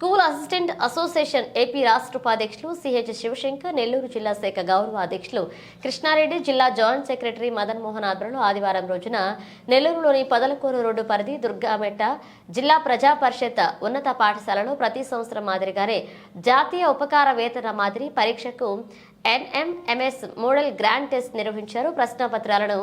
School assistant association AP రాష్ట్ర ఉపాధ్యక్షులు CH Shivshankar Nellore జిల్లా శాఖ గౌరవ అధ్యక్షులు కృష్ణారెడ్డి జిల్లా జాయింట్ సెక్రటరీ మదన్ మోహన్ ఆధ్వర్యంలో ఆదివారం రోజున నెల్లూరులోని పదలకూరు రోడ్డు పరిధి దుర్గామెట్ట జిల్లా ప్రజా పరిషత్ ఉన్నత పాఠశాలలో ప్రతి సంవత్సరం మాదిరిగానే జాతీయ ఉపకార వేతన మాదిరి పరీక్షకు ఎన్ఎంఎంఎస్ మోడల్ గ్రాండ్ టెస్ట్ నిర్వహించారు. ప్రశ్నపత్రాలను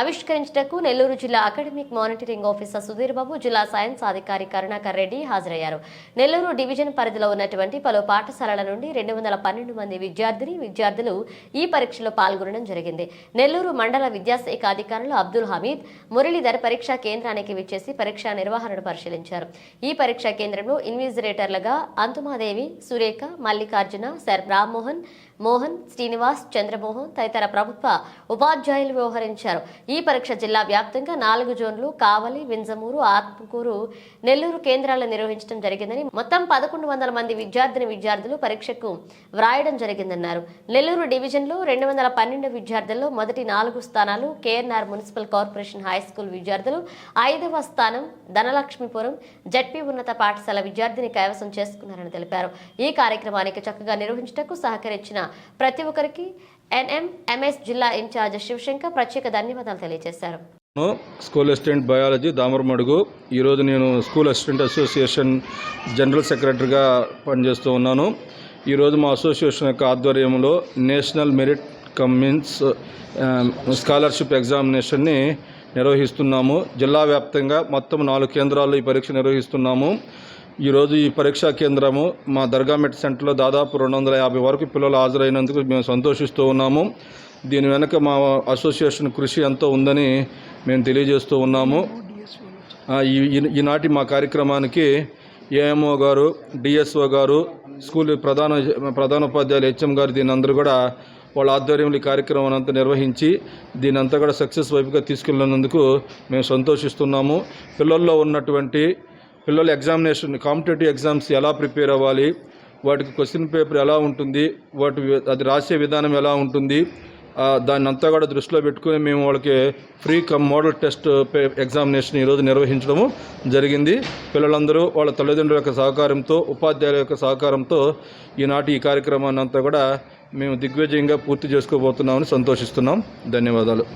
ఆవిష్కరించటకు నెల్లూరు జిల్లా academic monitoring officer Sudheer Babu జిల్లా సైన్స్ అధికారి కరుణాకర్ రెడ్డి హాజరయ్యారు. నెల్లూరు డివిజన్ పరిధిలో ఉన్నటువంటి పలు పాఠశాలల నుండి రెండు వందల పన్నెండు మంది విద్యార్థిని విద్యార్థులు ఈ పరీక్షలో పాల్గొనడం జరిగింది. నెల్లూరు మండల విద్యాశాఖ అధికారులు అబ్దుల్ హమీద్ మురళీధర్ పరీక్షా కేంద్రానికి విచ్చేసి పరీక్షా నిర్వహణను పరిశీలించారు. ఈ పరీక్షా కేంద్రంలో ఇన్విజిరేటర్లుగా అంతుమాదేవి సురేఖ మల్లికార్జున సర్ రామ్మోహన్ మోహన్ శ్రీనివాస్ చంద్రమోహన్ తదితర ప్రభుత్వ ఉపాధ్యాయులు వ్యవహరించారు. ఈ పరీక్ష జిల్లా వ్యాప్తంగా నాలుగు జోన్లు కావలి వింజమూరు ఆత్మకూరు నెల్లూరు కేంద్రాలను నిర్వహించడం జరిగిందని మొత్తం పదకొండు వందల మంది విద్యార్థిని విద్యార్థులు పరీక్షకు వ్రాయడం జరిగిందన్నారు. నెల్లూరు డివిజన్లో రెండు వందల పన్నెండు విద్యార్థుల్లో మొదటి నాలుగు స్థానాలు KNR municipal corporation high school విద్యార్థులు ఐదవ స్థానం ధనలక్ష్మీపురం జడ్పీ ఉన్నత పాఠశాల విద్యార్థిని కైవసం చేసుకున్నారని తెలిపారు. ఈ కార్యక్రమానికి చక్కగా నిర్వహించటకు సహకరించిన ప్రతి ఒక్కరికి ఎన్ఎంఎంఎస్ జిల్లా ఇన్ఛార్జ్ శివశంకర్ ప్రత్యేక ధన్యవాదాలు తెలియజేశారు. స్కూల్ అసిస్టెంట్ బయాలజీ దామరమడుగు ఈరోజు నేను స్కూల్ అసిస్టెంట్ అసోసియేషన్ జనరల్ సెక్రటరీగా పనిచేస్తూ ఉన్నాను. ఈరోజు మా అసోసియేషన్ యొక్క ఆధ్వర్యంలో national merit cum means scholarship ఎగ్జామినేషన్ని నిర్వహిస్తున్నాము. జిల్లా వ్యాప్తంగా మొత్తం నాలుగు కేంద్రాల్లో ఈ పరీక్ష నిర్వహిస్తున్నాము. ఈరోజు ఈ పరీక్షా కేంద్రము మా దర్గామెట్ సెంటర్లో దాదాపు రెండు వందల యాభై వరకు పిల్లలు హాజరైనందుకు మేము సంతోషిస్తూ ఉన్నాము. దీని వెనక మా అసోసియేషన్ కృషి ఎంతో ఉందని మేము తెలియజేస్తూ ఉన్నాము. ఈ- ఈనాటి మా కార్యక్రమానికి ఏఎంఓ గారు డిఎస్ఓ గారు స్కూల్ ప్రధాన ప్రధానోపాధ్యాయులు హెచ్ఎం గారు దీని అందరూ కూడా వాళ్ళ ఆధ్వర్యంలో ఈ కార్యక్రమం అంతా నిర్వహించి దీని అంతా కూడా సక్సెస్ వైపుగా తీసుకెళ్ళినందుకు మేము సంతోషిస్తున్నాము. పిల్లల్లో ఉన్నటువంటి పిల్లల ఎగ్జామినేషన్ కాంపిటేటివ్ ఎగ్జామ్స్ ఎలా ప్రిపేర్ అవ్వాలి వాటికి క్వశ్చన్ పేపర్ ఎలా ఉంటుంది వాటి అది రాసే విధానం ఎలా ఉంటుంది దాన్ని అంతా కూడా దృష్టిలో పెట్టుకుని మేము వాళ్ళకి ఫ్రీ కమ్ మోడల్ టెస్ట్ పే- ఎగ్జామినేషన్ ఈరోజు నిర్వహించడము జరిగింది. పిల్లలందరూ వాళ్ళ తల్లిదండ్రుల యొక్క సహకారంతో ఉపాధ్యాయుల యొక్క సహకారంతో ఈనాటి ఈ కార్యక్రమాన్ని అంతా కూడా మేము దిగ్విజయంగా పూర్తి చేసుకోబోతున్నామని సంతోషిస్తున్నాం. ధన్యవాదాలు.